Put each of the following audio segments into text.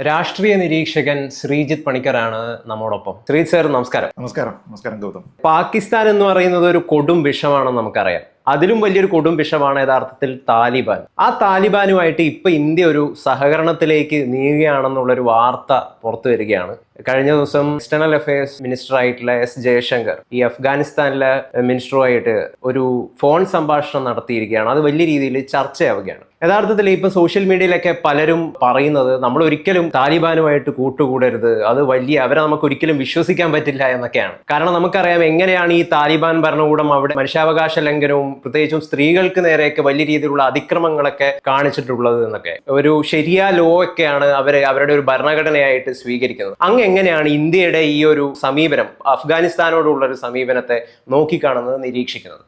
രാഷ്ട്രീയ നിരീക്ഷകൻ ശ്രീജിത്ത് പണിക്കറാണ് നമ്മോടൊപ്പം. ശ്രീജിത്ത് സാർ നമസ്കാരം. നമസ്കാരം. നമസ്കാരം ഗൗതം. പാകിസ്ഥാൻ എന്ന് പറയുന്നത് ഒരു കൊടും വിഷമാണെന്ന് നമുക്കറിയാം. അതിലും വലിയൊരു കൊടും വിഷമാണ് യഥാർത്ഥത്തിൽ താലിബാൻ. ആ താലിബാനുമായിട്ട് ഇപ്പൊ ഇന്ത്യ ഒരു സഹകരണത്തിലേക്ക് നീങ്ങുകയാണെന്നുള്ളൊരു വാർത്ത പുറത്തു വരികയാണ്. കഴിഞ്ഞ ദിവസം എക്സ്റ്റേണൽ അഫയേഴ്സ് മിനിസ്റ്റർ ആയിട്ടുള്ള എസ് ജയശങ്കർ ഈ അഫ്ഗാനിസ്ഥാനിലെ മിനിസ്റ്ററുമായിട്ട് ഒരു ഫോൺ സംഭാഷണം നടത്തിയിരിക്കുകയാണ്. അത് വലിയ രീതിയിൽ ചർച്ചയാവുകയാണ്. യഥാർത്ഥത്തിൽ ഇപ്പൊ സോഷ്യൽ മീഡിയയിലൊക്കെ പലരും പറയുന്നത് നമ്മൾ ഒരിക്കലും താലിബാനുമായിട്ട് കൂട്ടുകൂടരുത്. അത് വലിയ അവരെ നമുക്ക് ഒരിക്കലും വിശ്വസിക്കാൻ പറ്റില്ല എന്നൊക്കെയാണ്. കാരണം നമുക്കറിയാം എങ്ങനെയാണ് ഈ താലിബാൻ ഭരണകൂടം അവിടെ മനുഷ്യാവകാശ ലംഘനവും പ്രത്യേകിച്ചും സ്ത്രീകൾക്ക് നേരെയൊക്കെ വലിയ രീതിയിലുള്ള അതിക്രമങ്ങളൊക്കെ കാണിച്ചിട്ടുള്ളത് എന്നൊക്കെ. ഒരു ശരിയ ലോ ഒക്കെയാണ് അവർ അവരുടെ ഒരു ഭരണഘടനയായിട്ട് സ്വീകരിക്കുന്നത്. അങ്ങ് എങ്ങനെയാണ് ഇന്ത്യയുടെ ഈ ഒരു സമീപനം അഫ്ഗാനിസ്ഥാനോടുള്ള ഒരു സമീപനത്തെ നോക്കിക്കാണുന്നത് നിരീക്ഷിക്കുന്നത്?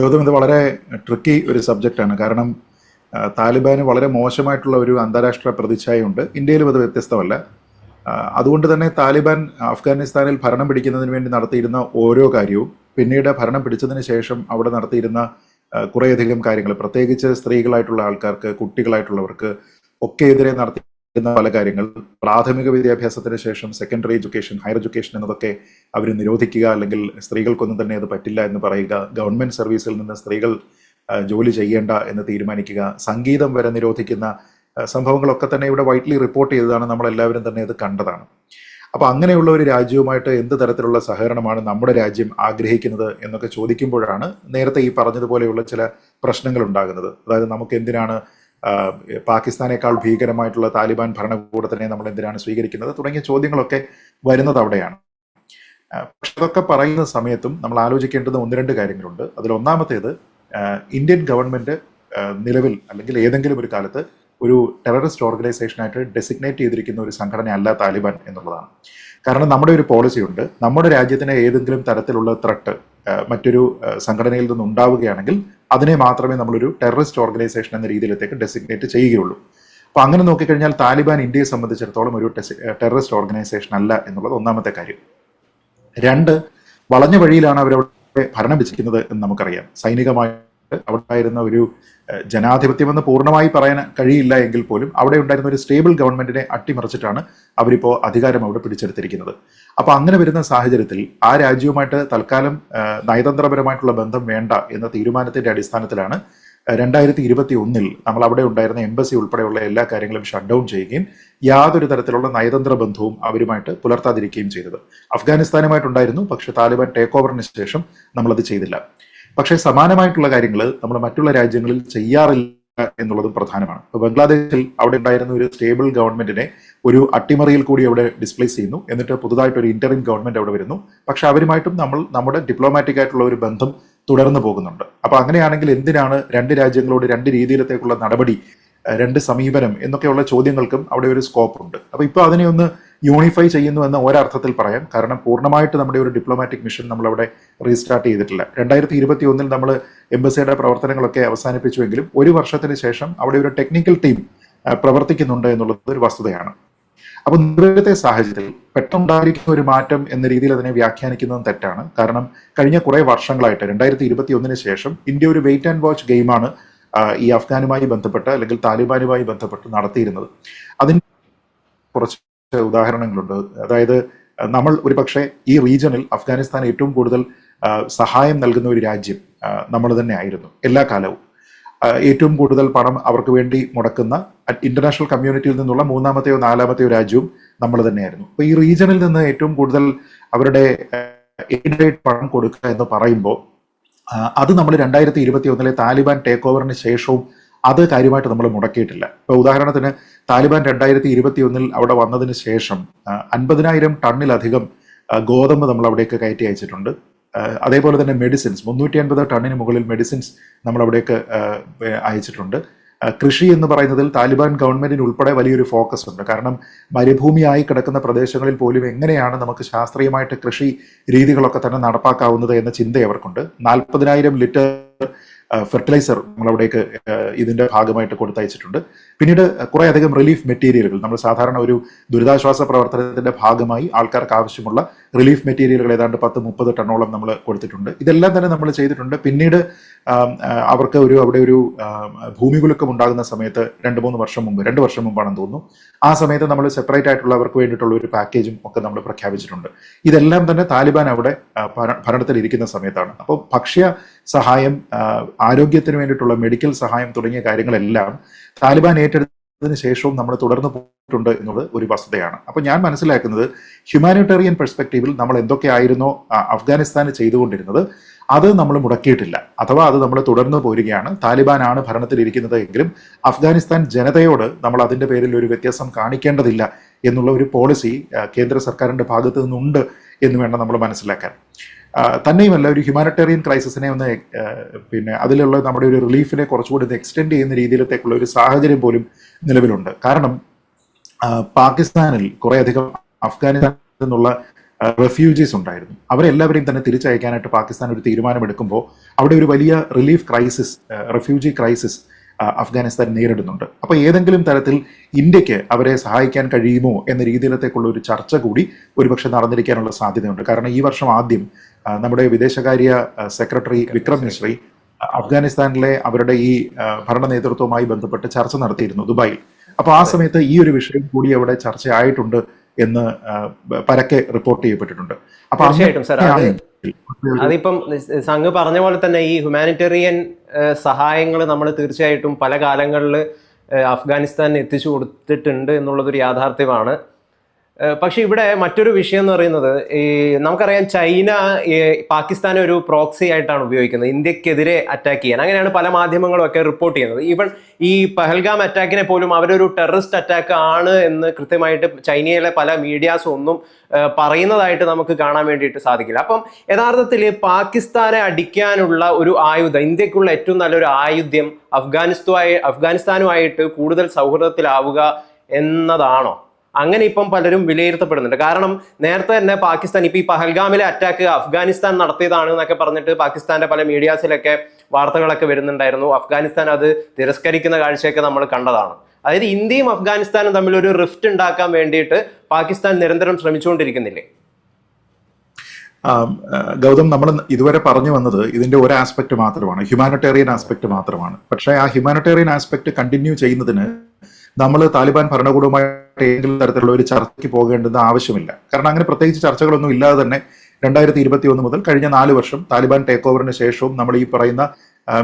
ഗൗതം ഇത് വളരെ ട്രിക്കി ഒരു സബ്ജക്റ്റാണ് കാരണം താലിബാന് വളരെ മോശമായിട്ടുള്ള ഒരു അന്താരാഷ്ട്ര പ്രതിച്ഛായയുണ്ട്. ഇന്ത്യയിലും അത് വ്യത്യസ്തമല്ല. അതുകൊണ്ട് തന്നെ താലിബാൻ അഫ്ഗാനിസ്ഥാനിൽ ഭരണം പിടിക്കുന്നതിന് വേണ്ടി നടത്തിയിരുന്ന ഓരോ കാര്യവും പിന്നീട് ഭരണം പിടിച്ചതിന് ശേഷം അവിടെ നടത്തിയിരുന്ന കുറേയധികം കാര്യങ്ങൾ പ്രത്യേകിച്ച് സ്ത്രീകളായിട്ടുള്ള ആൾക്കാർക്ക് കുട്ടികളായിട്ടുള്ളവർക്ക് ഒക്കെ എതിരെ നടത്തിയിരുന്ന പല കാര്യങ്ങൾ പ്രാഥമിക വിദ്യാഭ്യാസത്തിന് ശേഷം സെക്കൻഡറി എഡ്യൂക്കേഷൻ ഹയർ എഡ്യൂക്കേഷൻ എന്നതൊക്കെ അവർ നിരോധിക്കുക അല്ലെങ്കിൽ സ്ത്രീകൾക്കൊന്നും തന്നെ അത് പറ്റില്ല എന്ന് പറയുക ഗവൺമെന്റ് സർവീസിൽ നിന്ന് സ്ത്രീകൾ ജോലി ചെയ്യേണ്ട എന്ന് തീരുമാനിക്കുക. സംഗീതം വരെ നിരോധിക്കുന്ന സംഭവങ്ങളൊക്കെ തന്നെ ഇവിടെ വൈറ്റ്ലി റിപ്പോർട്ട് ചെയ്തതാണ്. നമ്മൾ എല്ലാവരും തന്നെ ഇത് കണ്ടതാണ്. അപ്പൊ അങ്ങനെയുള്ള ഒരു രാജ്യവുമായിട്ട് എന്ത് തരത്തിലുള്ള സഹകരണമാണ് നമ്മുടെ രാജ്യം ആഗ്രഹിക്കുന്നത് എന്നൊക്കെ ചോദിക്കുമ്പോഴാണ് നേരത്തെ ഈ പറഞ്ഞതുപോലെയുള്ള ചില പ്രശ്നങ്ങൾ ഉണ്ടാകുന്നത്. അതായത് നമുക്ക് എന്തിനാണ് പാകിസ്ഥാനേക്കാൾ ഭീകരമായിട്ടുള്ള താലിബാൻ ഭരണകൂടത്തിനെ നമ്മൾ എന്തിനാണ് സ്വീകരിക്കുന്നത് തുടങ്ങിയ ചോദ്യങ്ങളൊക്കെ വരുന്നത് അവിടെയാണ്. പക്ഷെ അതൊക്കെ പറയുന്ന സമയത്തും നമ്മൾ ആലോചിക്കേണ്ടത് ഒന്ന് രണ്ട് കാര്യങ്ങളുണ്ട്. അതിൽ ഒന്നാമത്തേത് ഇന്ത്യൻ ഗവൺമെന്റ് നിലവിൽ അല്ലെങ്കിൽ ഏതെങ്കിലും ഒരു കാലത്ത് ഒരു ടെററിസ്റ്റ് ഓർഗനൈസേഷനായിട്ട് ഡെസിഗ്നേറ്റ് ചെയ്തിരിക്കുന്ന ഒരു സംഘടന അല്ല താലിബാൻ എന്നുള്ളതാണ്. കാരണം നമ്മുടെ ഒരു പോളിസി ഉണ്ട്. നമ്മുടെ രാജ്യത്തിന് ഏതെങ്കിലും തരത്തിലുള്ള ത്രട്ട് മറ്റൊരു സംഘടനയിൽ നിന്ന് ഉണ്ടാവുകയാണെങ്കിൽ അതിനെ മാത്രമേ നമ്മളൊരു ടെററിസ്റ്റ് ഓർഗനൈസേഷൻ എന്ന രീതിയിലേക്ക് ഡെസിഗ്നേറ്റ് ചെയ്യുകയുള്ളൂ. അപ്പൊ അങ്ങനെ നോക്കിക്കഴിഞ്ഞാൽ താലിബാൻ ഇന്ത്യയെ സംബന്ധിച്ചിടത്തോളം ഒരു ടെററിസ്റ്റ് ഓർഗനൈസേഷൻ അല്ല എന്നുള്ളത് ഒന്നാമത്തെ കാര്യം. രണ്ട് വളഞ്ഞ വഴിയിലാണ് അവരവിടെ ഭരണം വെച്ചിരിക്കുന്നത് എന്ന് നമുക്കറിയാം. സൈനികമായിട്ട് അവിടെ ഉണ്ടായിരുന്ന ഒരു ജനാധിപത്യമെന്ന് പൂർണമായി പറയാൻ കഴിയില്ല എങ്കിൽ പോലും അവിടെ ഉണ്ടായിരുന്ന ഒരു സ്റ്റേബിൾ ഗവൺമെന്റിനെ അട്ടിമറിച്ചിട്ടാണ് അവരിപ്പോൾ അധികാരം അവിടെ പിടിച്ചെടുത്തിരിക്കുന്നത്. അപ്പൊ അങ്ങനെ വരുന്ന സാഹചര്യത്തിൽ ആ രാജ്യവുമായിട്ട് തൽക്കാലം നയതന്ത്രപരമായിട്ടുള്ള ബന്ധം വേണ്ട എന്ന തീരുമാനത്തിന്റെ അടിസ്ഥാനത്തിലാണ് രണ്ടായിരത്തി ഇരുപത്തി ഒന്നിൽ നമ്മൾ അവിടെ ഉണ്ടായിരുന്ന എംബസി ഉൾപ്പെടെയുള്ള എല്ലാ കാര്യങ്ങളും ഷട്ട് ഡൗൺ ചെയ്യുകയും യാതൊരു തരത്തിലുള്ള നയതന്ത്ര ബന്ധവും അവരുമായിട്ട് പുലർത്താതിരിക്കുകയും ചെയ്തത്. അഫ്ഗാനിസ്ഥാനുമായിട്ടുണ്ടായിരുന്നു പക്ഷെ താലിബാൻ ടേക്ക് ഓവറിന് ശേഷം നമ്മളത് ചെയ്തില്ല. പക്ഷേ സമാനമായിട്ടുള്ള കാര്യങ്ങൾ നമ്മൾ മറ്റുള്ള രാജ്യങ്ങളിൽ ചെയ്യാറില്ല എന്നുള്ളതും പ്രധാനമാണ്. ബംഗ്ലാദേശിൽ അവിടെ ഉണ്ടായിരുന്ന ഒരു സ്റ്റേബിൾ ഗവൺമെന്റിനെ ഒരു അട്ടിമറിയിൽ കൂടി അവിടെ ഡിസ്പ്ലേസ് ചെയ്യുന്നു. എന്നിട്ട് പുതുതായിട്ട് ഒരു ഇന്ററിം ഗവൺമെന്റ് അവിടെ വരുന്നു. പക്ഷെ അവരുമായിട്ടും നമ്മൾ നമ്മുടെ ഡിപ്ലോമാറ്റിക് ആയിട്ടുള്ള ഒരു ബന്ധം തുടർന്നു പോകുന്നുണ്ട്. അപ്പൊ അങ്ങനെയാണെങ്കിൽ എന്തിനാണ് രണ്ട് രാജ്യങ്ങളോട് രണ്ട് രീതിയിലത്തേക്കുള്ള നടപടി രണ്ട് സമീപനം എന്നൊക്കെയുള്ള ചോദ്യങ്ങൾക്കും അവിടെ ഒരു സ്കോപ്പ് ഉണ്ട്. അപ്പൊ ഇപ്പൊ അതിനെ ഒന്ന് യൂണിഫൈ ചെയ്യുന്നു എന്ന ഒരർത്ഥത്തിൽ പറയാം. കാരണം പൂർണമായിട്ട് നമ്മുടെ ഒരു ഡിപ്ലോമാറ്റിക് മിഷൻ നമ്മൾ അവിടെ റീസ്റ്റാർട്ട് ചെയ്തിട്ടില്ല. രണ്ടായിരത്തി ഇരുപത്തി ഒന്നിൽ നമ്മൾ എംബസിയുടെ പ്രവർത്തനങ്ങളൊക്കെ അവസാനിപ്പിച്ചുവെങ്കിലും ഒരു വർഷത്തിന് ശേഷം അവിടെ ഒരു ടെക്നിക്കൽ ടീം പ്രവർത്തിക്കുന്നുണ്ട് എന്നുള്ളത് ഒരു വസ്തുതയാണ്. അപ്പൊ നിലവിലത്തെ സാഹചര്യത്തിൽ പെട്ടെന്നുണ്ടായിരിക്കുന്ന ഒരു മാറ്റം എന്ന രീതിയിൽ അതിനെ വ്യാഖ്യാനിക്കുന്നതും തെറ്റാണ്. കാരണം കഴിഞ്ഞ കുറെ വർഷങ്ങളായിട്ട് രണ്ടായിരത്തി ഇരുപത്തി ഒന്നിന് ശേഷം ഇന്ത്യ ഒരു വെയിറ്റ് ആൻഡ് വാച്ച് ഗെയിമാണ് ഈ അഫ്ഗാനുമായി ബന്ധപ്പെട്ട് അല്ലെങ്കിൽ താലിബാനുമായി ബന്ധപ്പെട്ട് നടത്തിയിരുന്നത്. അതിന് കുറച്ച് ഉദാഹരണങ്ങളുണ്ട്. അതായത് നമ്മൾ ഒരു പക്ഷേ ഈ റീജിയണിൽ അഫ്ഗാനിസ്ഥാൻ ഏറ്റവും കൂടുതൽ സഹായം നൽകുന്ന ഒരു രാജ്യം നമ്മൾ തന്നെ ആയിരുന്നു എല്ലാ കാലവും. ഏറ്റവും കൂടുതൽ പണം അവർക്ക് വേണ്ടി മുടക്കുന്ന ഇന്റർനാഷണൽ കമ്മ്യൂണിറ്റിയിൽ നിന്നുള്ള മൂന്നാമത്തെയോ നാലാമത്തെയോ രാജ്യവും നമ്മൾ തന്നെയായിരുന്നു. അപ്പൊ ഈ റീജിയണിൽ നിന്ന് ഏറ്റവും കൂടുതൽ അവരുടെ എയ്ഡായിട്ട് പണം കൊടുക്കുക എന്ന് പറയുമ്പോൾ അത് നമ്മൾ രണ്ടായിരത്തി ഇരുപത്തി ഒന്നിലെ താലിബാൻ ടേക്ക് ഓവറിന് ശേഷവും അത് കാര്യമായിട്ട് നമ്മൾ മുടക്കിയിട്ടില്ല. ഇപ്പൊ ഉദാഹരണത്തിന് താലിബാൻ രണ്ടായിരത്തി ഇരുപത്തി ഒന്നിൽ അവിടെ വന്നതിന് ശേഷം അൻപതിനായിരം ടണ്ണിലധികം ഗോതമ്പ് നമ്മൾ അവിടേക്ക് കയറ്റി അയച്ചിട്ടുണ്ട്. അതേപോലെ തന്നെ മെഡിസിൻസ് മുന്നൂറ്റി അൻപത് ടണ്ണിന് മുകളിൽ മെഡിസിൻസ് നമ്മൾ അവിടേക്ക് അയച്ചിട്ടുണ്ട്. കൃഷി എന്ന് പറയുന്നതിൽ താലിബാൻ ഗവൺമെന്റിന് ഉൾപ്പെടെ വലിയൊരു ഫോക്കസ് ഉണ്ട്. കാരണം മരുഭൂമിയായി കിടക്കുന്ന പ്രദേശങ്ങളിൽ പോലും എങ്ങനെയാണ് നമുക്ക് ശാസ്ത്രീയമായിട്ട് കൃഷി രീതികളൊക്കെ തന്നെ നടപ്പാക്കാവുന്നത് എന്ന ചിന്ത അവർക്കുണ്ട്. നാൽപ്പതിനായിരം ലിറ്റർ ഫെർട്ടിലൈസർ നമ്മളവിടേക്ക് ഇതിന്റെ ഭാഗമായിട്ട് കൊടുത്തയച്ചിട്ടുണ്ട്. പിന്നീട് കുറേ അധികം റിലീഫ് മെറ്റീരിയലുകൾ നമ്മൾ സാധാരണ ഒരു ദുരിതാശ്വാസ പ്രവർത്തനത്തിന്റെ ഭാഗമായി ആൾക്കാർക്ക് ആവശ്യമുള്ള റിലീഫ് മെറ്റീരിയലുകൾ ഏതാണ്ട് പത്ത് മുപ്പത് ടണ്ണോളം നമ്മൾ കൊടുത്തിട്ടുണ്ട്. ഇതെല്ലാം തന്നെ നമ്മൾ ചെയ്തിട്ടുണ്ട്. പിന്നീട് അവർക്ക് ഒരു അവിടെ ഒരു ഭൂമികുലുക്കം ഉണ്ടാകുന്ന സമയത്ത് രണ്ട് മൂന്ന് വർഷം മുമ്പ് രണ്ട് വർഷം മുമ്പാണെന്ന് തോന്നുന്നു. ആ സമയത്ത് നമ്മൾ സെപ്പറേറ്റ് ആയിട്ടുള്ളവർക്ക് വേണ്ടിയിട്ടുള്ള ഒരു പാക്കേജും ഒക്കെ നമ്മൾ പ്രഖ്യാപിച്ചിട്ടുണ്ട്. ഇതെല്ലാം തന്നെ താലിബാൻ അവിടെ ഭരണത്തിൽ ഇരിക്കുന്ന സമയത്താണ്. അപ്പോൾ ഭക്ഷ്യ സഹായം ആരോഗ്യത്തിന് വേണ്ടിയിട്ടുള്ള മെഡിക്കൽ സഹായം തുടങ്ങിയ കാര്യങ്ങളെല്ലാം താലിബാൻ ഏറ്റെടുത്തതിന് ശേഷവും നമ്മൾ തുടർന്ന് പോയിട്ടുണ്ട് എന്നുള്ളത് ഒരു വസ്തുതയാണ്. അപ്പോൾ ഞാൻ മനസ്സിലാക്കുന്നത് ഹ്യൂമാനിറ്റേറിയൻ പെർസ്പെക്റ്റീവിൽ നമ്മൾ എന്തൊക്കെയായിരുന്നോ അഫ്ഗാനിസ്ഥാന് ചെയ്തുകൊണ്ടിരുന്നത് അത് നമ്മൾ മുടക്കിയിട്ടില്ല. അഥവാ അത് നമ്മൾ തുടർന്ന് പോരുകയാണ് താലിബാനാണ് ഭരണത്തിലിരിക്കുന്നത് എങ്കിലും അഫ്ഗാനിസ്ഥാൻ ജനതയോട് നമ്മൾ അതിന്റെ പേരിൽ ഒരു വ്യത്യാസം കാണിക്കേണ്ടതില്ല എന്നുള്ള ഒരു പോളിസി കേന്ദ്ര സർക്കാരിന്റെ ഭാഗത്തു നിന്നുണ്ട് എന്ന് വേണം നമ്മൾ മനസ്സിലാക്കാൻ. തന്നെയുമല്ല ഒരു ഹ്യൂമാനിറ്റേറിയൻ ക്രൈസിസിനെ ഒന്ന് പിന്നെ അതിലുള്ള നമ്മുടെ ഒരു റിലീഫിനെ കുറച്ചുകൂടി ഒന്ന് എക്സ്റ്റെൻഡ് ചെയ്യുന്ന രീതിയിലത്തേക്കുള്ള ഒരു സാഹചര്യം പോലും നിലവിലുണ്ട്. കാരണം പാകിസ്ഥാനിൽ കുറേയധികം അഫ്ഗാനിസ്ഥാനിൽ നിന്നുള്ള റെഫ്യൂജീസ് ഉണ്ടായിരുന്നു. അവരെല്ലാവരെയും തന്നെ തിരിച്ചയക്കാനായിട്ട് പാകിസ്ഥാൻ ഒരു തീരുമാനമെടുക്കുമ്പോൾ അവിടെ ഒരു വലിയ relief crisis refugee crisis Afghanistan നേരിടുന്നുണ്ട്. അപ്പോൾ ഏതെങ്കിലും തരത്തിൽ ഇന്ത്യയ്ക്ക് അവരെ സഹായിക്കാൻ കഴിയുമോ എന്ന രീതിയിലത്തേക്കുള്ള ഒരു ചർച്ച കൂടി ഒരുപക്ഷെ നടന്നിരിക്കാനുള്ള സാധ്യതയുണ്ട്. കാരണം ഈ വർഷം ആദ്യം നമ്മുടെ വിദേശകാര്യ സെക്രട്ടറി വിക്രം മിശ്രി അഫ്ഗാനിസ്ഥാനിലെ അവരുടെ ഈ ഭരണ നേതൃത്വവുമായി ബന്ധപ്പെട്ട് ചർച്ച നടത്തിയിരുന്നു ദുബായിൽ. അപ്പോൾ ആ സമയത്ത് ഈ ഒരു വിഷയം കൂടി അവിടെ ചർച്ചയായിട്ടുണ്ട് എന്ന് പരക്കെ റിപ്പോർട്ട് ചെയ്യപ്പെട്ടിട്ടുണ്ട്. അപ്പൊ തീർച്ചയായിട്ടും അതിപ്പം സംഘ് പറഞ്ഞ പോലെ തന്നെ ഈ ഹ്യൂമാനിറ്റേറിയൻ സഹായങ്ങൾ നമ്മൾ തീർച്ചയായിട്ടും പല കാലങ്ങളിൽ അഫ്ഗാനിസ്ഥാനിൽ എത്തിച്ചു കൊടുത്തിട്ടുണ്ട് എന്നുള്ളതൊരു യാഥാർത്ഥ്യമാണ്. പക്ഷെ ഇവിടെ മറ്റൊരു വിഷയം എന്ന് പറയുന്നത് ഈ നമുക്കറിയാം ചൈന പാകിസ്ഥാനെ ഒരു പ്രോക്സി ആയിട്ടാണ് ഉപയോഗിക്കുന്നത്. ഇന്ത്യക്കെതിരെ അറ്റാക്ക് ചെയ്യാൻ. അങ്ങനെയാണ് പല മാധ്യമങ്ങളും ഒക്കെ റിപ്പോർട്ട് ചെയ്യുന്നത്. ഈവൻ ഈ പഹൽഗാം അറ്റാക്കിനെ പോലും അവരൊരു ടെററിസ്റ്റ് അറ്റാക്ക് ആണ് എന്ന് കൃത്യമായിട്ട് ചൈനയിലെ പല മീഡിയാസും ഒന്നും പറയുന്നതായിട്ട് നമുക്ക് കാണാൻ വേണ്ടിയിട്ട് സാധിക്കില്ല. അപ്പം യഥാർത്ഥത്തിൽ പാകിസ്ഥാനെ അടിക്കാനുള്ള ഒരു ആയുധം ഇന്ത്യക്കുള്ള ഏറ്റവും നല്ലൊരു ആയുധ്യം അഫ്ഗാനിസ്ഥായി അഫ്ഗാനിസ്ഥാനുമായിട്ട് കൂടുതൽ സൗഹൃദത്തിലാവുക എന്നതാണോ? അങ്ങനെ ഇപ്പം പലരും വിലയിരുത്തപ്പെടുന്നുണ്ട്. കാരണം നേരത്തെ തന്നെ പാകിസ്ഥാൻ ഇപ്പം ഈ പഹൽഗാമിലെ അറ്റാക്ക് അഫ്ഗാനിസ്ഥാൻ നടത്തിയതാണ് എന്നൊക്കെ പറഞ്ഞിട്ട് പാകിസ്ഥാന്റെ പല മീഡിയാസിലൊക്കെ വാർത്തകളൊക്കെ വരുന്നുണ്ടായിരുന്നു. അഫ്ഗാനിസ്ഥാൻ അത് തിരസ്കരിക്കുന്ന കാഴ്ചയൊക്കെ നമ്മൾ കണ്ടതാണ്. അതായത് ഇന്ത്യയും അഫ്ഗാനിസ്ഥാനും തമ്മിൽ ഒരു റിഫ്റ്റ് ഉണ്ടാക്കാൻ വേണ്ടിയിട്ട് പാകിസ്ഥാൻ നിരന്തരം ശ്രമിച്ചുകൊണ്ടിരിക്കുന്നില്ലേ? ഗൗതം നമ്മൾ ഇതുവരെ പറഞ്ഞു വന്നത് ഇതിന്റെ ഒരു ആസ്പെക്ട് മാത്രമാണ്. ഹ്യൂമാനിറ്റേറിയൻ ആസ്പെക്ട് മാത്രമാണ്. പക്ഷേ ആ ഹ്യൂമാനിറ്റേറിയൻ ആസ്പെക്ട് കണ്ടിന്യൂ ചെയ്യുന്നതിന് നമ്മൾ താലിബാൻ ഭരണകൂടവുമായി ഏതെങ്കിലും തരത്തിലുള്ള ഒരു ചർച്ചയ്ക്ക് പോകേണ്ടുന്ന ആവശ്യമില്ല. കാരണം അങ്ങനെ പ്രത്യേകിച്ച് ചർച്ചകളൊന്നും ഇല്ലാതെ തന്നെ രണ്ടായിരത്തി ഇരുപത്തി ഒന്ന് മുതൽ കഴിഞ്ഞ നാല് വർഷം താലിബാൻ ടേക്ക് ഓവറിന് ശേഷവും നമ്മൾ ഈ പറയുന്ന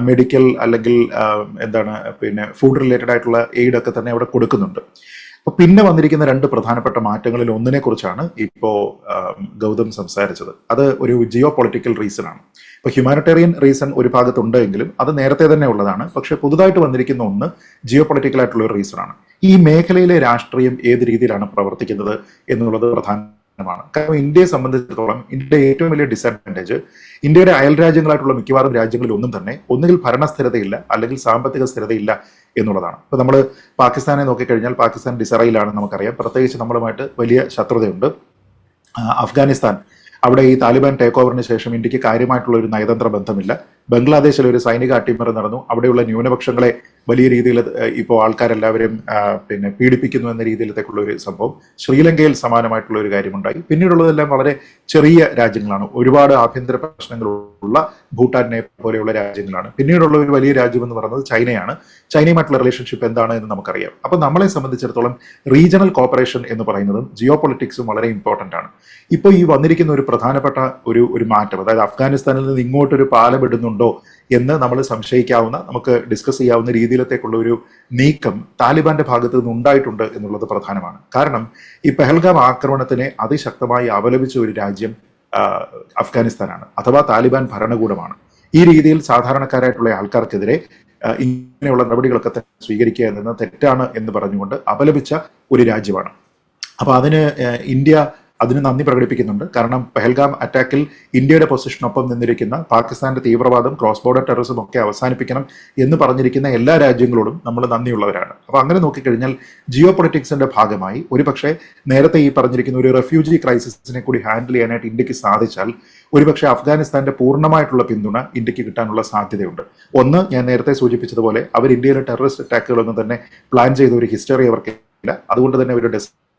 മെഡിക്കൽ അല്ലെങ്കിൽ എന്താണ് പിന്നെ ഫുഡ് റിലേറ്റഡ് ആയിട്ടുള്ള എയ്ഡ് ഒക്കെ തന്നെ അവിടെ കൊടുക്കുന്നുണ്ട്. അപ്പൊ പിന്നെ വന്നിരിക്കുന്ന രണ്ട് പ്രധാനപ്പെട്ട മാറ്റങ്ങളിൽ ഒന്നിനെ കുറിച്ചാണ് ഇപ്പോ ഗൗതം സംസാരിച്ചത്. അത് ഒരു ജിയോ പൊളിറ്റിക്കൽ റീസൺ ആണ്. ഇപ്പൊ ഹ്യൂമാനിറ്റേറിയൻ റീസൺ ഒരു ഭാഗത്തുണ്ട് എങ്കിലും അത് നേരത്തെ തന്നെ ഉള്ളതാണ്. പക്ഷെ പുതുതായിട്ട് വന്നിരിക്കുന്ന ഒന്ന് ജിയോ പൊളിറ്റിക്കൽ ആയിട്ടുള്ള ഒരു റീസൺ ആണ്. ഈ മേഖലയിലെ രാഷ്ട്രീയം ഏത് രീതിയിലാണ് പ്രവർത്തിക്കുന്നത് എന്നുള്ളത് പ്രധാനമാണ്. കാരണം ഇന്ത്യയെ സംബന്ധിച്ചിടത്തോളം ഇന്ത്യയുടെ ഏറ്റവും വലിയ ഡിസഡ്വാന്റേജ് ഇന്ത്യയുടെ അയൽ രാജ്യങ്ങളായിട്ടുള്ള മിക്കവാറും രാജ്യങ്ങളിൽ ഒന്നും തന്നെ ഒന്നുകിൽ ഭരണ സ്ഥിരതയില്ല അല്ലെങ്കിൽ സാമ്പത്തിക സ്ഥിരതയില്ല എന്നുള്ളതാണ്. ഇപ്പൊ നമ്മൾ പാകിസ്ഥാനെ നോക്കിക്കഴിഞ്ഞാൽ പാകിസ്ഥാൻ ഡിസറയിലാണ് നമുക്കറിയാം. പ്രത്യേകിച്ച് നമ്മളുമായിട്ട് വലിയ ശത്രുതയുണ്ട്. അഫ്ഗാനിസ്ഥാൻ അവിടെ ഈ താലിബാൻ ടേക്ക് ഓവറിന് ശേഷം ഇന്ത്യയ്ക്ക് കാര്യമായിട്ടുള്ള ഒരു നയതന്ത്ര ബന്ധമില്ല. ബംഗ്ലാദേശിൽ ഒരു സൈനിക അട്ടിമറി നടന്നു. അവിടെയുള്ള ന്യൂനപക്ഷങ്ങളെ വലിയ രീതിയിൽ ഇപ്പോൾ ആൾക്കാരെല്ലാവരും പിന്നെ പീഡിപ്പിക്കുന്നു എന്ന രീതിയിലത്തേക്കുള്ള ഒരു സംഭവം ശ്രീലങ്കയിൽ സമാനമായിട്ടുള്ള ഒരു കാര്യമുണ്ടായി. പിന്നീടുള്ളതെല്ലാം വളരെ ചെറിയ രാജ്യങ്ങളാണ്. ഒരുപാട് ആഭ്യന്തര പ്രശ്നങ്ങളുള്ള ഭൂട്ടാനെ പോലെയുള്ള രാജ്യങ്ങളാണ്. പിന്നീടുള്ള ഒരു വലിയ രാജ്യം എന്ന് പറയുന്നത് ചൈനയാണ്. ചൈനയുമായിട്ടുള്ള റിലേഷൻഷിപ്പ് എന്താണ് എന്ന് നമുക്കറിയാം. അപ്പൊ നമ്മളെ സംബന്ധിച്ചിടത്തോളം റീജിയണൽ കോപ്പറേഷൻ എന്ന് പറയുന്നതും ജിയോ പൊളിറ്റിക്സും വളരെ ഇമ്പോർട്ടന്റ് ആണ്. ഇപ്പോൾ ഈ വന്നിരിക്കുന്ന ഒരു പ്രധാനപ്പെട്ട ഒരു ഒരു മാറ്റം അതായത് അഫ്ഗാനിസ്ഥാനിൽ നിന്ന് ഇങ്ങോട്ടൊരു പാലം ഇടുന്നുണ്ടോ എന്ന് നമ്മൾ സംശയിക്കാവുന്ന നമുക്ക് ഡിസ്കസ് ചെയ്യാവുന്ന രീതിയിലത്തേക്കുള്ള ഒരു നീക്കം താലിബാന്റെ ഭാഗത്ത് നിന്ന് ഉണ്ടായിട്ടുണ്ട് എന്നുള്ളത് പ്രധാനമാണ്. കാരണം ഈ പെഹൽഗാം ആക്രമണത്തിനെ അതിശക്തമായി അപലപിച്ച ഒരു രാജ്യം അഫ്ഗാനിസ്ഥാനാണ്. അഥവാ താലിബാൻ ഭരണകൂടമാണ്. ഈ രീതിയിൽ സാധാരണക്കാരായിട്ടുള്ള ആൾക്കാർക്കെതിരെ ഇങ്ങനെയുള്ള നടപടികളൊക്കെ സ്വീകരിക്കുക എന്നത് തെറ്റാണ് എന്ന് പറഞ്ഞുകൊണ്ട് അപലപിച്ച ഒരു രാജ്യമാണ്. അപ്പോൾ അതിന് ഇന്ത്യ അതിന് നന്ദി പ്രകടിപ്പിക്കുന്നുണ്ട്. കാരണം പെഹൽഗാം അറ്റാക്കിൽ ഇന്ത്യയുടെ പൊസിഷനൊപ്പം നിന്നിരിക്കുന്ന പാകിസ്ഥാന്റെ തീവ്രവാദം ക്രോസ് ബോർഡർ ടെററിസം ഒക്കെ അവസാനിപ്പിക്കണം എന്ന് പറഞ്ഞിരിക്കുന്ന എല്ലാ രാജ്യങ്ങളോടും നമ്മൾ നന്ദിയുള്ളവരാണ്. അപ്പോൾ അങ്ങനെ നോക്കിക്കഴിഞ്ഞാൽ ജിയോ പൊളിറ്റിക്സിന്റെ ഭാഗമായി ഒരുപക്ഷെ നേരത്തെ ഈ പറഞ്ഞിരിക്കുന്ന ഒരു റെഫ്യൂജി ക്രൈസിസിനെ കൂടി ഹാൻഡിൽ ചെയ്യാനായിട്ട് ഇന്ത്യയ്ക്ക് സാധിച്ചാൽ ഒരുപക്ഷെ അഫ്ഗാനിസ്ഥാന്റെ പൂർണമായിട്ടുള്ള പിന്തുണ ഇന്ത്യയ്ക്ക് കിട്ടാനുള്ള സാധ്യതയുണ്ട്. ഒന്ന് ഞാൻ നേരത്തെ സൂചിപ്പിച്ചതുപോലെ അവർ ഇന്ത്യയിലെ ടെററിസ്റ്റ് അറ്റാക്കുകളൊന്നും തന്നെ പ്ലാൻ ചെയ്ത ഒരു ഹിസ്റ്ററി അവർക്ക് ഇല്ല അതുകൊണ്ട് തന്നെ ഒരു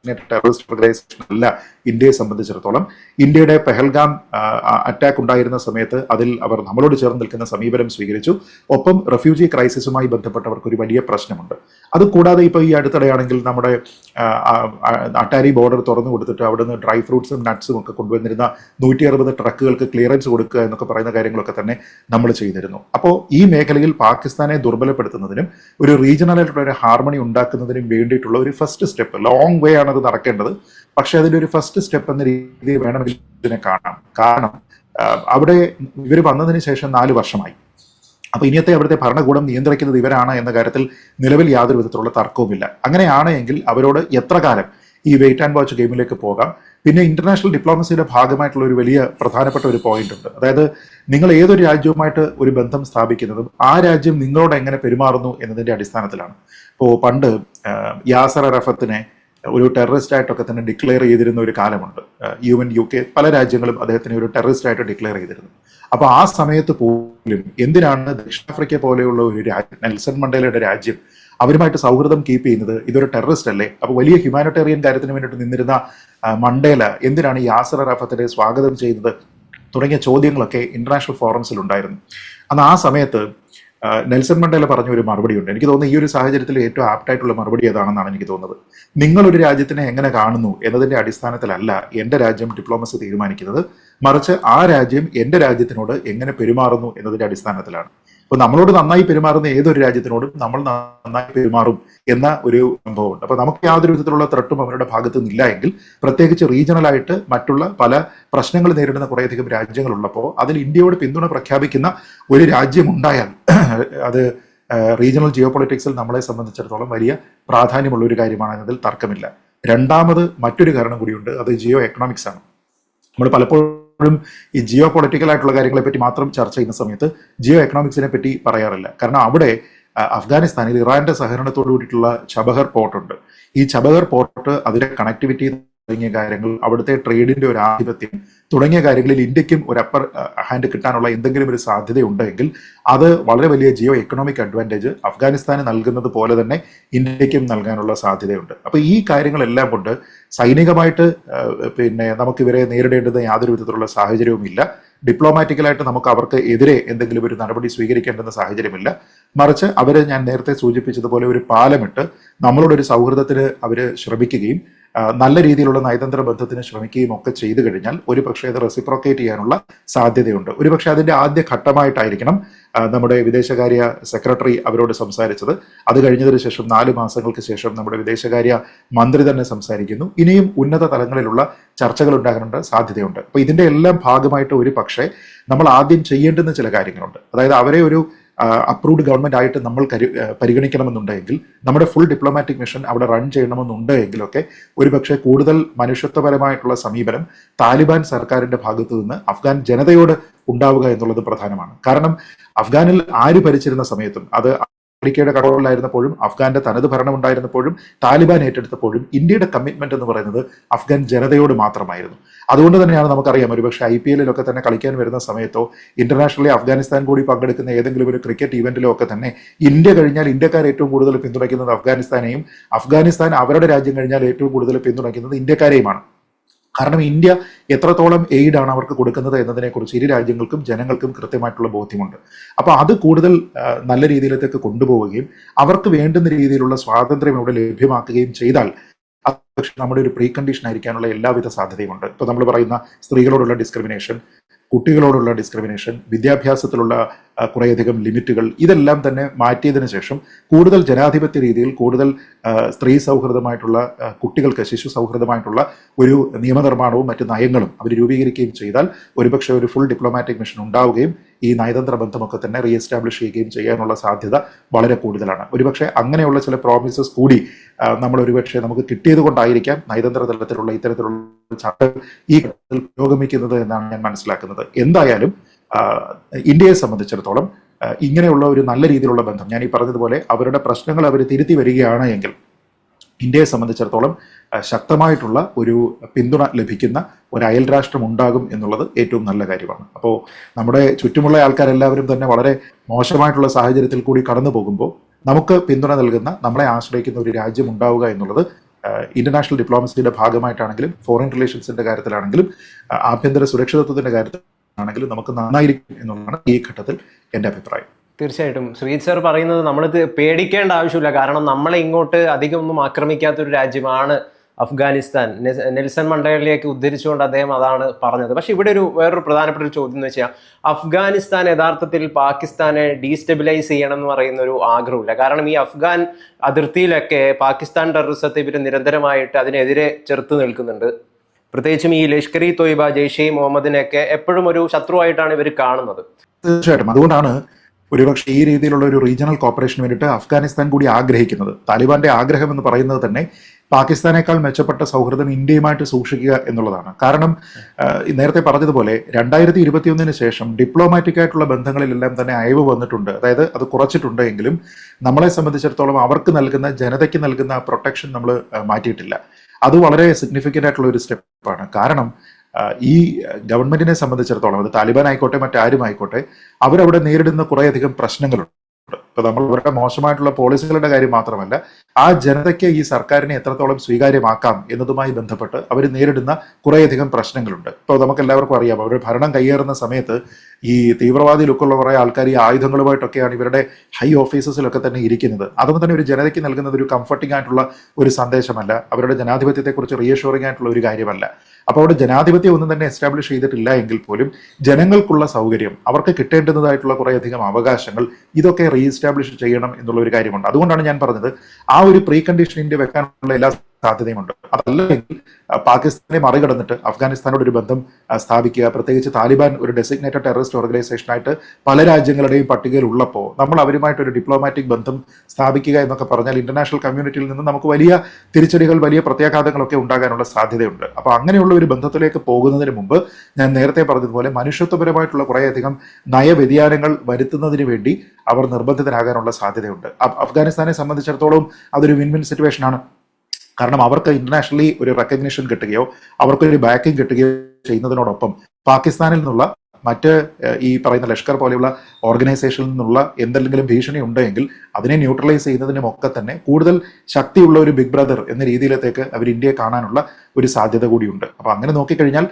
ടെററിസ്റ്റ് ഓർഗനൈസേഷൻ അല്ല ഇന്ത്യയെ സംബന്ധിച്ചിടത്തോളം. ഇന്ത്യയുടെ പെഹൽഗാം അറ്റാക്ക് ഉണ്ടായിരുന്ന സമയത്ത് അതിൽ അവർ നമ്മളോട് ചേർന്ന് നിൽക്കുന്ന സമീപനം സ്വീകരിച്ചു. ഒപ്പം റെഫ്യൂജി ക്രൈസിസുമായി ബന്ധപ്പെട്ടവർക്ക് ഒരു വലിയ പ്രശ്നമുണ്ട്. അത് കൂടാതെ ഇപ്പോൾ ഈ അടുത്തിടെയാണെങ്കിൽ നമ്മുടെ അട്ടാരി ബോർഡർ തുറന്നു കൊടുത്തിട്ട് അവിടുന്ന് ഡ്രൈ ഫ്രൂട്ട്സും നട്ട്സും ഒക്കെ കൊണ്ടുവന്നിരുന്ന നൂറ്റി അറുപത് ട്രക്കുകൾക്ക് ക്ലിയറൻസ് കൊടുക്കുക എന്നൊക്കെ പറയുന്ന കാര്യങ്ങളൊക്കെ തന്നെ നമ്മൾ ചെയ്തിരുന്നു. അപ്പോൾ ഈ മേഖലയിൽ പാകിസ്ഥാനെ ദുർബലപ്പെടുത്തുന്നതിനും ഒരു റീജിയണലായിട്ടുള്ള ഒരു ഹാർമണി ഉണ്ടാക്കുന്നതിനും വേണ്ടിയിട്ടുള്ള ഒരു ഫസ്റ്റ് സ്റ്റെപ്പ് ലോങ് വേ ആണ് അത് നടക്കേണ്ടത്. പക്ഷെ അതിന്റെ ഒരു ഫസ്റ്റ് സ്റ്റെപ്പ് എന്ന രീതിയിൽ വേണമെങ്കിൽ ഇതിനെ കാണാം. കാരണം അവിടെ ഇവർ വന്നതിന് ശേഷം നാല് വർഷമായി. അപ്പൊ ഇനിയത്തെ അവിടുത്തെ ഭരണകൂടം നിയന്ത്രിക്കുന്നത് ഇവരാണ് എന്ന കാര്യത്തിൽ നിലവിൽ യാതൊരു വിധത്തിലുള്ള തർക്കവുമില്ല. അങ്ങനെയാണ് എങ്കിൽ അവരോട് എത്ര കാലം ഈ വെയിറ്റ് ആൻഡ് വാച്ച് ഗെയിമിലേക്ക് പോകാം? പിന്നെ ഇന്റർനാഷണൽ ഡിപ്ലോമസിയുടെ ഭാഗമായിട്ടുള്ള ഒരു വലിയ പ്രധാനപ്പെട്ട ഒരു പോയിന്റ് ഉണ്ട്. അതായത് നിങ്ങൾ ഏതൊരു രാജ്യവുമായിട്ട് ഒരു ബന്ധം സ്ഥാപിക്കുന്നതും ആ രാജ്യം നിങ്ങളോട് എങ്ങനെ പെരുമാറുന്നു എന്നതിന്റെ അടിസ്ഥാനത്തിലാണ്. ഇപ്പോൾ പണ്ട് യാസർ അറഫത്തിനെ ഒരു ടെററിസ്റ്റ് ആയിട്ടൊക്കെ തന്നെ ഡിക്ലെയർ ചെയ്തിരുന്ന ഒരു കാലമുണ്ട്. യു എൻ യു കെ പല രാജ്യങ്ങളും അദ്ദേഹത്തിനെ ഒരു ടെററിസ്റ്റ് ആയിട്ട് ഡിക്ലെയർ ചെയ്തിരുന്നു. അപ്പൊ ആ സമയത്ത് പോലും എന്തിനാണ് ദക്ഷിണാഫ്രിക്ക പോലെയുള്ള ഒരു രാജ്യം നെൽസൺ മണ്ടേലയുടെ രാജ്യം അവരുമായിട്ട് സൗഹൃദം കീപ്പ് ചെയ്യുന്നത്? ഇതൊരു ടെററിസ്റ്റ് അല്ലേ അപ്പൊ വലിയ ഹ്യൂമാനിറ്റേറിയൻ കാര്യത്തിന് വേണ്ടിയിട്ട് നിന്നിരുന്ന മണ്ടേല എന്തിനാണ് യാസർ അറാഫത്തിനെ സ്വാഗതം ചെയ്യുന്നത്? തുടങ്ങിയ ചോദ്യങ്ങളൊക്കെ ഇന്റർനാഷണൽ ഫോറംസിൽ ഉണ്ടായിരുന്നു അന്ന് ആ സമയത്ത് നെൽസൺ മണ്ടേല പറഞ്ഞ ഒരു മറുപടി ഉണ്ട് എനിക്ക് തോന്നുന്നു ഈ ഒരു സാഹചര്യത്തിൽ ഏറ്റവും ആപ്റ്റായിട്ടുള്ള മറുപടി ഏതാണെന്നാണ് എനിക്ക് തോന്നുന്നത്. നിങ്ങൾ ഒരു രാജ്യത്തിനെ എങ്ങനെ കാണുന്നു എന്നതിന്റെ അടിസ്ഥാനത്തിലല്ല എന്റെ രാജ്യം ഡിപ്ലോമസി തീരുമാനിക്കുന്നത്. മറിച്ച് ആ രാജ്യം എന്റെ രാജ്യത്തിനോട് എങ്ങനെ പെരുമാറുന്നു എന്നതിന്റെ അടിസ്ഥാനത്തിലാണ്. അപ്പൊ നമ്മളോട് നന്നായി പെരുമാറുന്ന ഏതൊരു രാജ്യത്തിനോടും നമ്മൾ നന്നായി പെരുമാറും എന്ന ഒരു സംഭവമുണ്ട്. അപ്പൊ നമുക്ക് യാതൊരു വിധത്തിലുള്ള ത്രട്ടും അവരുടെ ഭാഗത്തു നിന്നില്ല എങ്കിൽ പ്രത്യേകിച്ച് റീജിയണലായിട്ട് മറ്റുള്ള പല പ്രശ്നങ്ങൾ നേരിടുന്ന കുറേയധികം രാജ്യങ്ങളുള്ളപ്പോൾ അതിൽ ഇന്ത്യയോട് പിന്തുണ പ്രഖ്യാപിക്കുന്ന ഒരു രാജ്യം ഉണ്ടായാൽ അത് റീജിയണൽ ജിയോ പൊളിറ്റിക്സിൽ നമ്മളെ സംബന്ധിച്ചിടത്തോളം വലിയ പ്രാധാന്യമുള്ള ഒരു കാര്യമാണ്. എന്നതിൽ തർക്കമില്ല. രണ്ടാമത് മറ്റൊരു കാരണം കൂടിയുണ്ട്. അത് ജിയോ എക്കണോമിക്സ് ആണ്. നമ്മൾ പലപ്പോഴും ഈ ജിയോ പൊളിറ്റിക്കൽ ആയിട്ടുള്ള കാര്യങ്ങളെ പറ്റി മാത്രം ചർച്ച ചെയ്യുന്ന സമയത്ത് ജിയോ എക്കണോമിക്സിനെ പറ്റി പറയാറില്ല. കാരണം അവിടെ അഫ്ഗാനിസ്ഥാനിൽ ഇറാന്റെ സഹകരണത്തോടു കൂടിയിട്ടുള്ള ചബഹർ പോർട്ടുണ്ട് ഈ ചബഹർ പോർട്ട് അതിന്റെ കണക്ടിവിറ്റി തുടങ്ങിയ കാര്യങ്ങൾ അവിടുത്തെ ട്രേഡിന്റെ ഒരു ആധിപത്യം തുടങ്ങിയ കാര്യങ്ങളിൽ ഇന്ത്യക്കും ഒരു അപ്പർ ഹാൻഡ് കിട്ടാനുള്ള എന്തെങ്കിലും ഒരു സാധ്യത ഉണ്ടെങ്കിൽ അത് വളരെ വലിയ ജിയോ എക്കണോമിക് അഡ്വാന്റേജ് അഫ്ഗാനിസ്ഥാന് നൽകുന്നത് പോലെ തന്നെ ഇന്ത്യക്കും നൽകാനുള്ള സാധ്യതയുണ്ട്. അപ്പോൾ ഈ കാര്യങ്ങളെല്ലാം കൊണ്ട് സൈനികമായിട്ട് പിന്നെ നമുക്ക് ഇവരെ നേരിടേണ്ടുന്ന യാതൊരു വിധത്തിലുള്ള സാഹചര്യവും ഇല്ല. ഡിപ്ലോമാറ്റിക്കലായിട്ട് നമുക്ക് അവർക്ക് എതിരെ എന്തെങ്കിലും ഒരു നടപടി സ്വീകരിക്കേണ്ടെന്ന സാഹചര്യമില്ല. മറിച്ച് അവരെ ഞാൻ നേരത്തെ സൂചിപ്പിച്ചതുപോലെ ഒരു പാലമിട്ട് നമ്മളോട് ഒരു സൗഹൃദത്തിന് അവർ ശ്രമിക്കുകയും നല്ല രീതിയിലുള്ള നയതന്ത്ര ബന്ധത്തിന് ശ്രമിക്കുകയും ഒക്കെ ചെയ്തു കഴിഞ്ഞാൽ ഒരു പക്ഷേ അത് റെസിപ്രോക്കേറ്റ് ചെയ്യാനുള്ള സാധ്യതയുണ്ട്. ഒരു പക്ഷേ അതിന്റെ ആദ്യ ഘട്ടമായിട്ടായിരിക്കണം നമ്മുടെ വിദേശകാര്യ സെക്രട്ടറി അവരോട് സംസാരിച്ചത്. അത് കഴിഞ്ഞതിന് ശേഷം നാല് മാസങ്ങൾക്ക് ശേഷം നമ്മുടെ വിദേശകാര്യ മന്ത്രി തന്നെ സംസാരിക്കുന്നു. ഇനിയും ഉന്നത തലങ്ങളിലുള്ള ചർച്ചകൾ ഉണ്ടാകാനുള്ള സാധ്യതയുണ്ട്. അപ്പോൾ ഇതിന്റെ എല്ലാം ഭാഗമായിട്ട് ഒരു പക്ഷേ നമ്മൾ ആദ്യം ചെയ്യേണ്ടുന്ന ചില കാര്യങ്ങളുണ്ട്. അതായത് അവരെ ഒരു അപ്രൂവ്ഡ് ഗവൺമെന്റ് ആയിട്ട് നമ്മൾ പരിഗണിക്കണമെന്നുണ്ടെങ്കിൽ നമ്മുടെ ഫുൾ ഡിപ്ലോമാറ്റിക് മിഷൻ അവിടെ റൺ ചെയ്യണമെന്നുണ്ടെങ്കിലൊക്കെ ഒരുപക്ഷെ കൂടുതൽ മനുഷ്യത്വപരമായിട്ടുള്ള സമീപനം താലിബാൻ സർക്കാരിന്റെ ഭാഗത്തു നിന്ന് അഫ്ഗാൻ ജനതയോട് ഉണ്ടാവുക എന്നുള്ളത് പ്രധാനമാണ്. കാരണം അഫ്ഗാനിൽ ആര് ഭരിച്ചിരുന്ന സമയത്തും അത് അമേരിക്കയുടെ കടകളിലായിരുന്നപ്പോഴും അഫ്ഗാന്റെ തനത് ഭരണം ഉണ്ടായിരുന്നപ്പോഴും താലിബാൻ ഏറ്റെടുത്തപ്പോഴും ഇന്ത്യയുടെ കമ്മിറ്റ്മെന്റ് എന്ന് പറയുന്നത് അഫ്ഗാൻ ജനതയോട് മാത്രമായിരുന്നു. അതുകൊണ്ട് തന്നെയാണ് നമുക്കറിയാം ഒരുപക്ഷെ ഐ പി എല്ലിലൊക്കെ തന്നെ കളിക്കാൻ വരുന്ന സമയത്തോ ഇന്റർനാഷണലി അഫ്ഗാനിസ്ഥാൻ കൂടി പങ്കെടുക്കുന്ന ഏതെങ്കിലും ഒരു ക്രിക്കറ്റ് ഇവന്റിലോ ഒക്കെ തന്നെ ഇന്ത്യ കഴിഞ്ഞാൽ ഇന്ത്യക്കാർ ഏറ്റവും കൂടുതൽ പിന്തുണയ്ക്കുന്നത് അഫ്ഗാനിസ്ഥാനെയും അഫ്ഗാനിസ്ഥാൻ അവരുടെ രാജ്യം കഴിഞ്ഞാൽ ഏറ്റവും കൂടുതൽ പിന്തുണയ്ക്കുന്നത് ഇന്ത്യക്കാരെയുമാണ്. കാരണം ഇന്ത്യ എത്രത്തോളം എയ്ഡാണ് അവർക്ക് കൊടുക്കുന്നത് എന്നതിനെക്കുറിച്ച് ഇരു രാജ്യങ്ങൾക്കും ജനങ്ങൾക്കും കൃത്യമായിട്ടുള്ള ബോധ്യമുണ്ട്. അപ്പോൾ അത് കൂടുതൽ നല്ല രീതിയിലേക്ക് കൊണ്ടുപോവുകയും അവർക്ക് വേണ്ടുന്ന രീതിയിലുള്ള സ്വാതന്ത്ര്യം ഇവിടെ ലഭ്യമാക്കുകയും ചെയ്താൽ അത് നമ്മുടെ ഒരു പ്രീ കണ്ടീഷൻ ആയിരിക്കാനുള്ള എല്ലാവിധ സാധ്യതയുമുണ്ട്. ഇപ്പോൾ നമ്മൾ പറയുന്ന സ്ത്രീകളോടുള്ള ഡിസ്ക്രിമിനേഷൻ കുട്ടികളോടുള്ള ഡിസ്ക്രിമിനേഷൻ വിദ്യാഭ്യാസത്തിലുള്ള കുറേയധികം ലിമിറ്റുകൾ ഇതെല്ലാം തന്നെ മാറ്റിയതിനു ശേഷം കൂടുതൽ ജനാധിപത്യ രീതിയിൽ കൂടുതൽ സ്ത്രീ സൗഹൃദമായിട്ടുള്ള കുട്ടികൾക്ക് ശിശു സൗഹൃദമായിട്ടുള്ള ഒരു നിയമനിർമ്മാണവും മറ്റു നയങ്ങളും അവർ രൂപീകരിക്കുകയും ചെയ്താൽ ഒരുപക്ഷെ ഒരു ഫുൾ ഡിപ്ലോമാറ്റിക് മിഷൻ ഉണ്ടാവുകയും ഈ നയതന്ത്ര ബന്ധമൊക്കെ തന്നെ റീ എസ്റ്റാബ്ലിഷ് ചെയ്യുകയും ചെയ്യാനുള്ള സാധ്യത വളരെ കൂടുതലാണ്. ഒരുപക്ഷെ അങ്ങനെയുള്ള ചില പ്രോമിസസ് കൂടി നമ്മൾ ഒരുപക്ഷെ നമുക്ക് കിട്ടിയത് കൊണ്ടായിരിക്കാം നയതന്ത്ര തലത്തിലുള്ള ഇത്തരത്തിലുള്ള ചട്ടം ഈ പുരോഗമിക്കുന്നത് എന്നാണ് ഞാൻ മനസ്സിലാക്കുന്നത്. എന്തായാലും ഇന്ത്യയെ സംബന്ധിച്ചിടത്തോളം ഇങ്ങനെയുള്ള ഒരു നല്ല രീതിയിലുള്ള ബന്ധം ഞാൻ ഈ പറഞ്ഞതുപോലെ അവരുടെ പ്രശ്നങ്ങൾ അവർ തിരുത്തി വരികയാണ് എങ്കിൽ ഇന്ത്യയെ സംബന്ധിച്ചിടത്തോളം ശക്തമായിട്ടുള്ള ഒരു പിന്തുണ ലഭിക്കുന്ന ഒരു അയൽ രാഷ്ട്രം ഉണ്ടാകും എന്നുള്ളത് ഏറ്റവും നല്ല കാര്യമാണ്. അപ്പോൾ നമ്മുടെ ചുറ്റുമുള്ള ആൾക്കാരെല്ലാവരും തന്നെ വളരെ മോശമായിട്ടുള്ള സാഹചര്യത്തിൽ കൂടി കടന്നു പോകുമ്പോൾ നമുക്ക് പിന്തുണ നൽകുന്ന നമ്മളെ ആശ്രയിക്കുന്ന ഒരു രാജ്യം ഉണ്ടാവുക എന്നുള്ളത് ഇന്റർനാഷണൽ ഡിപ്ലോമസിയുടെ ഭാഗമായിട്ടാണെങ്കിലും ഫോറിൻ റിലേഷൻസിന്റെ കാര്യത്തിലാണെങ്കിലും ആഭ്യന്തര സുരക്ഷിതത്വത്തിന്റെ കാര്യത്തിലാണെങ്കിലും നമുക്ക് നന്നായിരിക്കും എന്നുള്ളതാണ് ഈ ഘട്ടത്തിൽ എന്റെ അഭിപ്രായം. തീർച്ചയായിട്ടും. ശ്രീജിത് സർ പറയുന്നത് നമ്മൾ പേടിക്കേണ്ട ആവശ്യമില്ല. കാരണം നമ്മളെ ഇങ്ങോട്ട് അധികം ഒന്നും ആക്രമിക്കാത്ത ഒരു രാജ്യമാണ് അഫ്ഗാനിസ്ഥാൻ. നെൽസൺ മണ്ടേലയിലേക്ക് ഉദ്ധരിച്ചുകൊണ്ട് അദ്ദേഹം അതാണ് പറഞ്ഞത്. പക്ഷേ ഇവിടെ ഒരു വേറൊരു പ്രധാനപ്പെട്ട ഒരു ചോദ്യം എന്ന് വെച്ചാൽ അഫ്ഗാനിസ്ഥാൻ യഥാർത്ഥത്തിൽ പാകിസ്ഥാനെ ഡീസ്റ്റെബിലൈസ് ചെയ്യണം എന്ന് പറയുന്ന ഒരു ആഗ്രഹമില്ല കാരണം ഈ അഫ്ഗാൻ അതിർത്തിയിലൊക്കെ പാകിസ്ഥാൻ ടെററിസത്തെ ഇവർ നിരന്തരമായിട്ട് അതിനെതിരെ ചെറുത്ത് നിൽക്കുന്നുണ്ട്. പ്രത്യേകിച്ചും ഈ ലഷ്കർ ഇ തൊയ്ബ ജെയ്ഷെ മുഹമ്മദിനെയൊക്കെ എപ്പോഴും ഒരു ശത്രുവായിട്ടാണ് ഇവർ കാണുന്നത്. തീർച്ചയായിട്ടും. അതുകൊണ്ടാണ് ഒരുപക്ഷെ ഈ രീതിയിലുള്ള ഒരു റീജിയണൽ കോപ്പറേഷന് വേണ്ടിയിട്ട് അഫ്ഗാനിസ്ഥാൻ കൂടി ആഗ്രഹിക്കുന്നത്. താലിബാന്റെ ആഗ്രഹം എന്ന് പറയുന്നത് തന്നെ പാകിസ്ഥാനേക്കാൾ മെച്ചപ്പെട്ട സൗഹൃദം ഇന്ത്യയുമായിട്ട് സൂക്ഷിക്കുക എന്നുള്ളതാണ്. കാരണം നേരത്തെ പറഞ്ഞതുപോലെ രണ്ടായിരത്തി ഇരുപത്തിയൊന്നിന് ശേഷം ഡിപ്ലോമാറ്റിക് ആയിട്ടുള്ള ബന്ധങ്ങളിലെല്ലാം തന്നെ അയവ് വന്നിട്ടുണ്ട്. അതായത് അത് കുറച്ചിട്ടുണ്ട് എങ്കിലും നമ്മളെ സംബന്ധിച്ചിടത്തോളം അവർക്ക് നൽകുന്ന ജനതയ്ക്ക് നൽകുന്ന പ്രൊട്ടക്ഷൻ നമ്മൾ മാറ്റിയിട്ടില്ല. അത് വളരെ സിഗ്നിഫിക്കന്റ് ആയിട്ടുള്ള ഒരു സ്റ്റെപ്പാണ് കാരണം ഈ ഗവൺമെന്റിനെ സംബന്ധിച്ചിടത്തോളം അത് താലിബാൻ ആയിക്കോട്ടെ മറ്റാരും ആയിക്കോട്ടെ അവരവിടെ നേരിടുന്ന കുറേയധികം പ്രശ്നങ്ങളുണ്ട്. ഇപ്പൊ നമ്മൾ ഇവരുടെ മോശമായിട്ടുള്ള പോളിസികളുടെ കാര്യം മാത്രമല്ല ആ ജനതയ്ക്ക് ഈ സർക്കാരിനെ എത്രത്തോളം സ്വീകാര്യമാക്കാം എന്നതുമായി ബന്ധപ്പെട്ട് അവർ നേരിടുന്ന കുറേയധികം പ്രശ്നങ്ങളുണ്ട്. ഇപ്പോൾ നമുക്ക് എല്ലാവർക്കും അറിയാം അവർ ഭരണം കൈയേറുന്ന സമയത്ത് ഈ തീവ്രവാദി ലുക്കുള്ള കുറേ ആൾക്കാർ ഈ ആയുധങ്ങളുമായിട്ടൊക്കെയാണ് ഇവരുടെ ഹൈ ഓഫീസസിലൊക്കെ തന്നെ ഇരിക്കുന്നത്. അതൊന്നും തന്നെ ഒരു ജനതയ്ക്ക് നൽകുന്നത് ഒരു കംഫർട്ടിംഗ് ആയിട്ടുള്ള ഒരു സന്ദേശമല്ല. അവരുടെ ജനാധിപത്യത്തെക്കുറിച്ച് റീഷോറിംഗ് ആയിട്ടുള്ള ഒരു കാര്യമല്ല. അപ്പോൾ അവിടെ ജനാധിപത്യം ഒന്നും തന്നെ എസ്റ്റാബ്ലിഷ് ചെയ്തിട്ടില്ല എങ്കിൽ പോലും ജനങ്ങൾക്കുള്ള സൗകര്യം അവർക്ക് കിട്ടേണ്ടതായിട്ടുള്ള കുറേയധികം അവകാശങ്ങൾ ഇതൊക്കെ റീഎസ്റ്റാബ്ലിഷ് ചെയ്യണം എന്നുള്ള ഒരു കാര്യമുണ്ട്. അതുകൊണ്ടാണ് ഞാൻ പറഞ്ഞത് ആ ഒരു പ്രീ കണ്ടീഷൻ ഇന്ത്യ വെക്കാനുള്ള എല്ലാ സാധ്യതയുമുണ്ട്. അതല്ലെങ്കിൽ പാകിസ്ഥാനെ മറികടന്നിട്ട് അഫ്ഗാനിസ്ഥാനോട് ഒരു ബന്ധം സ്ഥാപിക്കുക പ്രത്യേകിച്ച് താലിബാൻ ഒരു ഡെസിഗ്നേറ്റഡ് ടെററിസ്റ്റ് ഓർഗനൈസേഷനായിട്ട് പല രാജ്യങ്ങളുടെയും പട്ടികയിൽ ഉള്ളപ്പോൾ നമ്മൾ അവരുമായിട്ട് ഒരു ഡിപ്ലോമാറ്റിക് ബന്ധം സ്ഥാപിക്കുക എന്നൊക്കെ പറഞ്ഞാൽ ഇന്റർനാഷണൽ കമ്മ്യൂണിറ്റിയിൽ നിന്ന് നമുക്ക് വലിയ തിരിച്ചടികൾ വലിയ പ്രത്യാഘാതങ്ങളൊക്കെ ഉണ്ടാകാനുള്ള സാധ്യതയുണ്ട്. അപ്പോൾ അങ്ങനെയുള്ള ഒരു ബന്ധത്തിലേക്ക് പോകുന്നതിന് മുമ്പ് ഞാൻ നേരത്തെ പറഞ്ഞതുപോലെ മനുഷ്യത്വപരമായിട്ടുള്ള കുറേയധികം നയവ്യതിയാനങ്ങൾ വരുത്തുന്നതിന് വേണ്ടി അവർ നിർബന്ധിതരാകാനുള്ള സാധ്യതയുണ്ട്. അഫ്ഗാനിസ്ഥാനെ സംബന്ധിച്ചിടത്തോളം അതൊരു വിൻ വിൻ സിറ്റുവേഷൻ ആണ്. കാരണം അവർക്ക് ഇന്റർനാഷണലി ഒരു റെക്കഗ്നിഷൻ കിട്ടുകയോ അവർക്കൊരു ബാക്കിംഗ് കിട്ടുകയോ ചെയ്യുന്നതിനോടൊപ്പം പാകിസ്ഥാനിൽ നിന്നുള്ള മറ്റ് ഈ പറയുന്ന ലഷ്കർ പോലെയുള്ള ഓർഗനൈസേഷനിൽ നിന്നുള്ള എന്തെങ്കിലും ഭീഷണി ഉണ്ടെങ്കിൽ അതിനെ ന്യൂട്രലൈസ് ചെയ്യുന്നതിനും ഒക്കെ തന്നെ കൂടുതൽ ശക്തിയുള്ള ഒരു ബിഗ് ബ്രദർ എന്ന രീതിയിലത്തേക്ക് അവർ ഇന്ത്യയെ കാണാനുള്ള ഒരു സാധ്യത കൂടിയുണ്ട്. അപ്പോൾ അങ്ങനെ നോക്കിക്കഴിഞ്ഞാൽ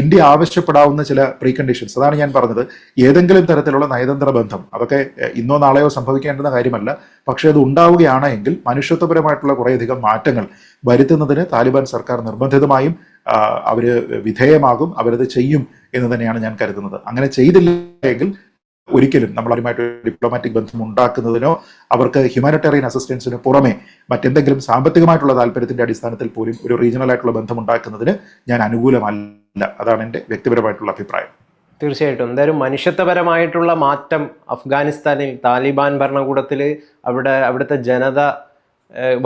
ഇന്ത്യ ആവശ്യപ്പെടാവുന്ന ചില പ്രീ കണ്ടീഷൻസ് അതാണ് ഞാൻ പറഞ്ഞത്. ഏതെങ്കിലും തരത്തിലുള്ള നയതന്ത്ര ബന്ധം അതൊക്കെ ഇന്നോ നാളെയോ സംഭവിക്കേണ്ടുന്ന കാര്യമല്ല. പക്ഷേ അത് ഉണ്ടാവുകയാണെങ്കിൽ മനുഷ്യത്വപരമായിട്ടുള്ള കുറേയധികം മാറ്റങ്ങൾ വരുത്തുന്നതിന് താലിബാൻ സർക്കാർ നിർബന്ധിതമായും ആ, അവർ വിധേയമാകും അവരത് ചെയ്യും എന്ന് തന്നെയാണ് ഞാൻ കരുതുന്നത്. അങ്ങനെ ചെയ്തില്ലെങ്കിൽ ഒരിക്കലും നമ്മൾ അവരുമായിട്ട് ഡിപ്ലോമാറ്റിക് ബന്ധം ഉണ്ടാക്കുന്നതിനോ അവർക്ക് ഹ്യൂമാനിറ്റേറിയൻ അസിസ്റ്റൻസിന് പുറമെ മറ്റെന്തെങ്കിലും സാമ്പത്തികമായിട്ടുള്ള താല്പര്യത്തിന്റെ അടിസ്ഥാനത്തിൽ പോലും ഒരു റീജിയണൽ ആയിട്ടുള്ള ബന്ധം ഉണ്ടാക്കുന്നതിന് ഞാൻ അനുകൂലമല്ല. അതാണ് എന്റെ വ്യക്തിപരമായിട്ടുള്ള അഭിപ്രായം. തീർച്ചയായിട്ടും. എന്തായാലും മനുഷ്യത്വപരമായിട്ടുള്ള മാറ്റം അഫ്ഗാനിസ്ഥാനിൽ താലിബാൻ ഭരണകൂടത്തിൽ അവിടെ അവിടുത്തെ ജനത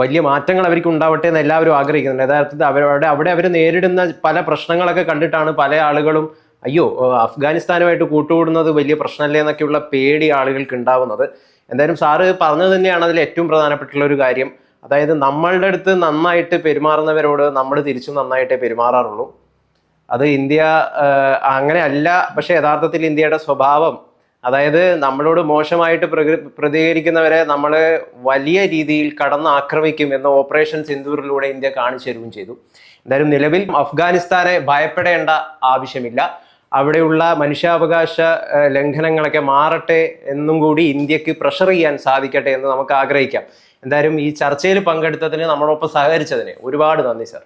വലിയ മാറ്റങ്ങൾ അവർക്ക് ഉണ്ടാവട്ടെ എന്ന് എല്ലാവരും ആഗ്രഹിക്കുന്നുണ്ട്. യഥാർത്ഥത്തിൽ അവരുടെ അവിടെ അവർ നേരിടുന്ന പല പ്രശ്നങ്ങളൊക്കെ കണ്ടിട്ടാണ് പല ആളുകളും അയ്യോ അഫ്ഗാനിസ്ഥാനുമായിട്ട് കൂട്ടുകൂടുന്നത് വലിയ പ്രശ്നമല്ലേ എന്നൊക്കെയുള്ള പേടി ആളുകൾക്ക് ഉണ്ടാവുന്നത്. എന്തായാലും സാറ് പറഞ്ഞത് തന്നെയാണ് അതിൽ ഏറ്റവും പ്രധാനപ്പെട്ടുള്ള ഒരു കാര്യം. അതായത് നമ്മളുടെ അടുത്ത് നന്നായിട്ട് പെരുമാറുന്നവരോട് നമ്മൾ തിരിച്ചും നന്നായിട്ടേ പെരുമാറാറുള്ളൂ. അത് ഇന്ത്യ അങ്ങനെയല്ല പക്ഷെ യഥാർത്ഥത്തിൽ ഇന്ത്യയുടെ സ്വഭാവം അതായത് നമ്മളോട് മോശമായിട്ട് പ്രതികരിക്കുന്നവരെ നമ്മൾ വലിയ രീതിയിൽ കടന്ന് ആക്രമിക്കും എന്ന ഓപ്പറേഷൻ സിന്ദൂറിലൂടെ ഇന്ത്യ കാണിച്ചു തരുകയും ചെയ്തു. എന്തായാലും നിലവിൽ അഫ്ഗാനിസ്ഥാനെ ഭയപ്പെടേണ്ട ആവശ്യമില്ല. അവിടെയുള്ള മനുഷ്യാവകാശ ലംഘനങ്ങളൊക്കെ മാറട്ടെ എന്നും കൂടി ഇന്ത്യയ്ക്ക് പ്രഷർ ചെയ്യാൻ സാധിക്കട്ടെ എന്ന് നമുക്ക് ആഗ്രഹിക്കാം. എന്തായാലും ഈ ചർച്ചയിൽ പങ്കെടുത്തതിന് നമ്മളൊപ്പം സഹകരിച്ചതിന് ഒരുപാട് നന്ദി സർ